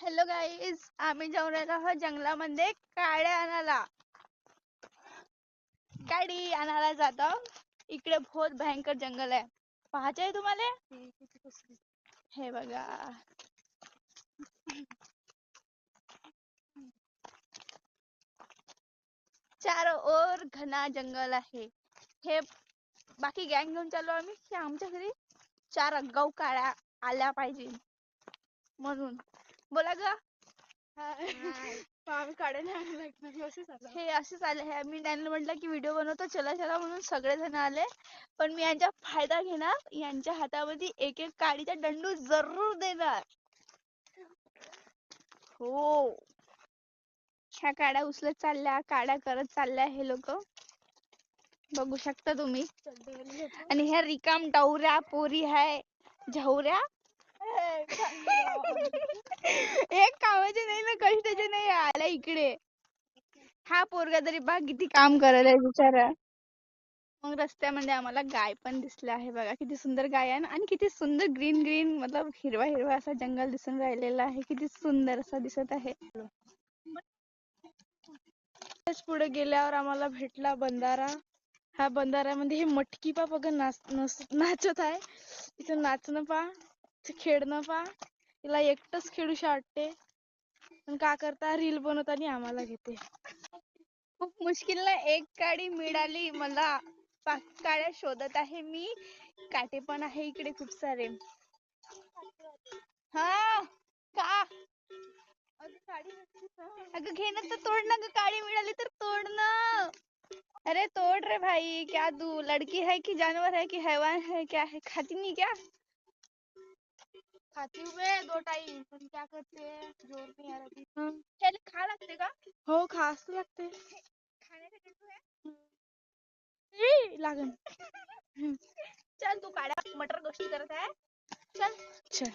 Hello guys आम्ही जाऊन राहिलो आहोत जंगलामध्ये काड्या आणायला. काडी आणायला जातो. इकडे बहुत भयंकर जंगल आहे. पाहायचंय आहे तुम्हाला? हे बघा. चार ओर घना जंगल आहे. हे बाकी गँग घेऊन चाललो आम्ही की आमच्या घरी चार गौ काळ्या आल्या पाहिजे म्हणून. बोला ग. आम्ही काढायला लागणार असेच आलो. हे असेच आले. आहे मी त्यांना म्हटलं की व्हिडिओ बनवतो. चला चला म्हणून सगळेजण आले. पण मी यांचा फायदा घेणार. यांच्या हातामध्ये एक एक काडीचा दंडू जरूर देणार. हो. ह्या काड्या उचलत चालल्या काड्या करत चालल्या हे लोक. बघू शकता तुम्ही. आणि ह्या रिकाम डावऱ्या पोरी आहे झवऱ्या. एक कामाचे नाही ना कष्टाचे नाही आल्या इकडे. हा पोरगा तरी बा किती काम करायला बिचारा. मग रस्त्यामध्ये आम्हाला गाय पण दिसले आहे बघा किती सुंदर गाय आहे ना. आणि किती सुंदर ग्रीन ग्रीन मतलब हिरवा हिरवा असा जंगल दिसून राहिलेला आहे. किती सुंदर असा दिसत आहे. पुढे गेल्यावर आम्हाला भेटला बंधारा. हा बंधाऱ्यामध्ये हे मटकी पा बघा नाच नाचत आहे. इथं नाचणं पा खेळणं पा. तिला एकटंच खेळूशी वाटते पण का करता रील बनवताना आम्हाला घेते. खूप मुश्किल एक काडी मिळाली. मला पाच काड्या शोधत आहे मी. काटे पण आहे इकडे खूप सारे. हा का? अगं घे ना तर तोड ना काडी मिळाली तर तोड ना. अरे तोड रे भाई. क्या तू लड़की है कि जानवर है कि हैवान है? क्या है? खाती नहीं क्या? खाती हुए दो टाइम। पण क्या करते हैं? ज़ोर नहीं आ रहा थी त्याला खा लागते का? हो खास लागते खाण्यासाठी तू आहे? ई, लागन। चल तू काड्या मटर गोष्टी करत आहे चल। चल।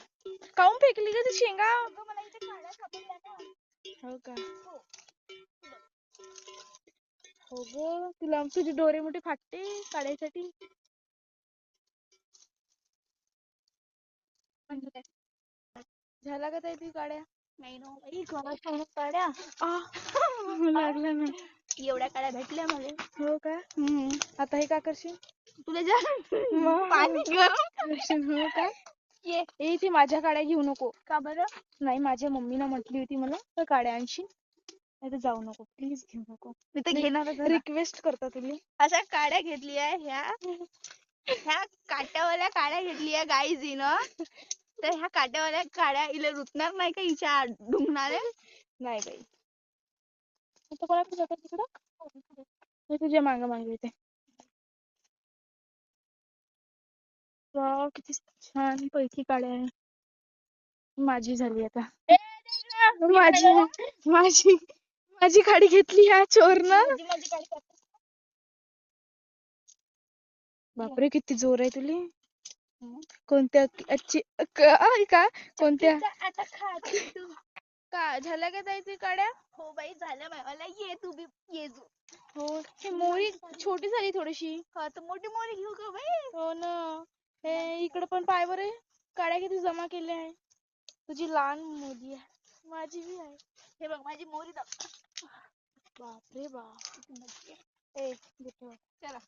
काऊन फेकली का ती शेंगा अगं मला इथे काड्या सापडल्या हो। का? हो। ग तुला तुझी डोरे मोठी फाटते काढायसाठी झाला का ताई ती काड्या नाही ना बाई काड्या लागला ना. एवढ्या काड्या भेटल्या मला. हो का? आता हे का करशील? तुला जा. मग. पाणी गरम करशील, हो का? ये. ए ती माझ्या काड्या घेऊ नको. का बरं? नाही माझ्या मम्मीनं म्हटली होती मला तर काड्या आणशील? नाही तर जाऊ नको. प्लीज घेऊ नको. मी तर घेणारच आहे. रिक्वेस्ट करता तुम्ही. अशा काड्या घेतली आहे ह्या. ह्या काट्यावाल्या काड्या घेतली आहे गाईजीनं तर ह्या काट्यावाल्या काड्या इला रुतणार नाही का? हिच्या डुंगणारे नाही बाई. आता कोणाकडे जातात तिकडं? मी तुझ्या माग मागे येते. वाव किती छान पैकी काड्या आहे. माझी झाली आता. माझी माझी माझी काडी घेतली ह्या चोरनं. बापरे किती जोर आहे तुली. कोणत्या अच्छी काय का? कोणत्या आता खा तू. का? झाल्या का काड्या हो बाई झालं बाई. मला ये तू बी. ये तू. हो. ही मोरी छोटी झाली थोडीशी. हा तर मोठी मोठी घेऊ का बाई? हो ना. हे इकडे पण पाय बरे. काड्या किती जमा केल्या आहे. तुझी लहान मोदी आहे. माझी बी आहे. हे बघ माझी मोरी बापरे बाप. ए घेतो चला.